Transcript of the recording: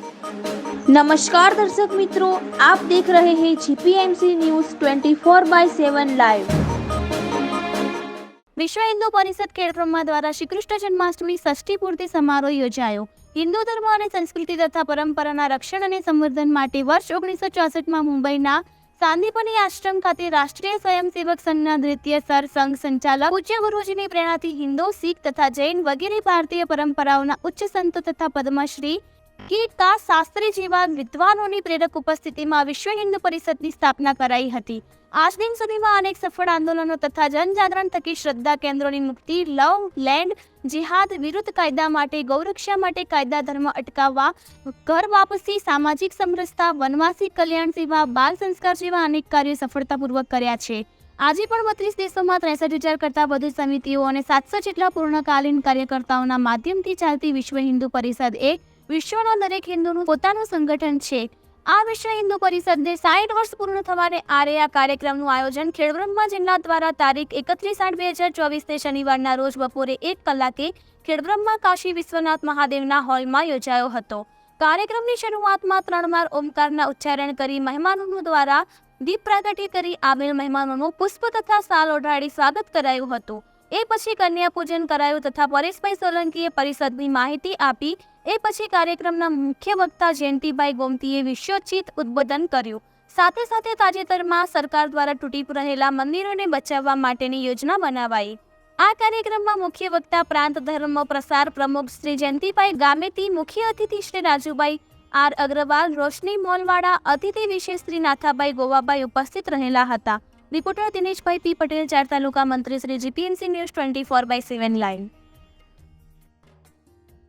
નમસ્કાર દર્શક મિત્રો આપ દેખ રહે હે જીપીએમસી ન્યૂઝ 24 બાય 7 લાઈવ વિશ્વ હિન્દુ પરિષદ કેળપ્રમા દ્વારા શ્રી કૃષ્ણ જન્માષ્ટમી ષષ્ઠી પૂર્તિ સમારોહ યોજાયો. હિન્દુ ધર્મ અને સંસ્કૃતિ તથા પરંપરાના રક્ષણ અને સંવર્ધન માટે વર્ષ ઓગણીસો ચોસઠમાં મુંબઈના સાંદીપની આશ્રમ ખાતે રાષ્ટ્રીય સ્વયંસેવક સંઘના દ્વિતીય સર સંઘ સંચાલક, પૂજ્ય ગુરુજીની પ્રેરણાથી હિન્દુ, શીખ તથા જૈન વગેરે ભારતીય પરંપરાઓના ઉચ્ચ સંતો તથા પદ્મશ્રી કીર્તા શાસ્ત્રી જેવા વિદ્વાનોની પ્રેરક ઉપસ્થિતિમાં વિશ્વ હિન્દુ પરિષદની સ્થાપના કરાઈ હતી. આજ દિન સુધીમાં અનેક સફળ આંદોલનો તથા જનજાગરણ થકી શ્રદ્ધા કેન્દ્રોની મુક્તિ, લવ, લેન્ડ, જિહાદ વિરુદ્ધ કાયદા માટે, ગૌરક્ષા માટે કાયદા ધર્મ અટકાવવા, ઘર વાપસી, સામાજિક સમરસતા, વનવાસી કલ્યાણ સેવા બાલ સંસ્કાર જેવા અનેક કાર્યો સફળતાપૂર્વક કર્યા છે. આજે પણ બત્રીસ દેશોમાં ત્રેસઠ હજાર કરતાં વધુ સમિતિઓ અને સાતસો જેટલા પૂર્ણકાલીન કાર્યકર્તાઓના માધ્યમથી ચાલતી વિશ્વ હિન્દુ પરિષદ એ વિશ્વના દરેક હિન્દુનું પોતાનું સંગઠન છે. આ વિશ્વ હિન્દુ પરિષદને સાઠ વર્ષ પૂર્ણ થવાને આરે આ કાર્યક્રમનું આયોજન ખેડબ્રહ્મા જિલ્લા દ્વારા તારીખ એકત્રીસ આઠ બે હજાર ચોવીસને શનિવારના રોજ બપોરે એક કલાકે ખેડબ્રહ્મા કાશી વિશ્વનાથ મહાદેવના હોલમાં યોજાયો હતો. કાર્યક્રમની શરૂઆતમાં ત્રણ વાર ઓમકારના ઉચ્ચારણ કરી મહેમાનોનું દ્વારા દીપ પ્રાગટ્ય કરી આવેલ મહેમાનોનું પુષ્પ તથા સાલ ઓઢાડી સ્વાગત કરાયું હતું. એ પછી કન્યા પૂજન કરાયું તથા પરેશભાઈ સોલંકીએ પરિષદની માહિતી આપી એ પછી કાર્યક્રમના મુખ્ય વક્તા જયંતિભાઈ ગોમતીએ વિશ્વચિત ઉદ્બોધન કર્યું. સાથે સાથે તાજેતરમાં સરકાર દ્વારા તૂટી રહેલા મંદિરોને બચાવવા માટેની યોજના બનાવાઈ. આ કાર્યક્રમમાં મુખ્ય વક્તા પ્રાંત ધર્મ પ્રસાર પ્રમુખ શ્રી જયંતિભાઈ ગામેતી, મુખ્ય અતિથિ શ્રી રાજુભાઈ આર અગ્રવાલ, રોશની મોલવાડા, અતિથિ વિશેષ શ્રી નાથાભાઈ ગોવાભાઈ ઉપસ્થિત રહેલા હતા. રિપોર્ટર દિનેશભાઈ પી પટેલ, ચાર તાલુકા મંત્રી Shri GPMC news twenty four by seven line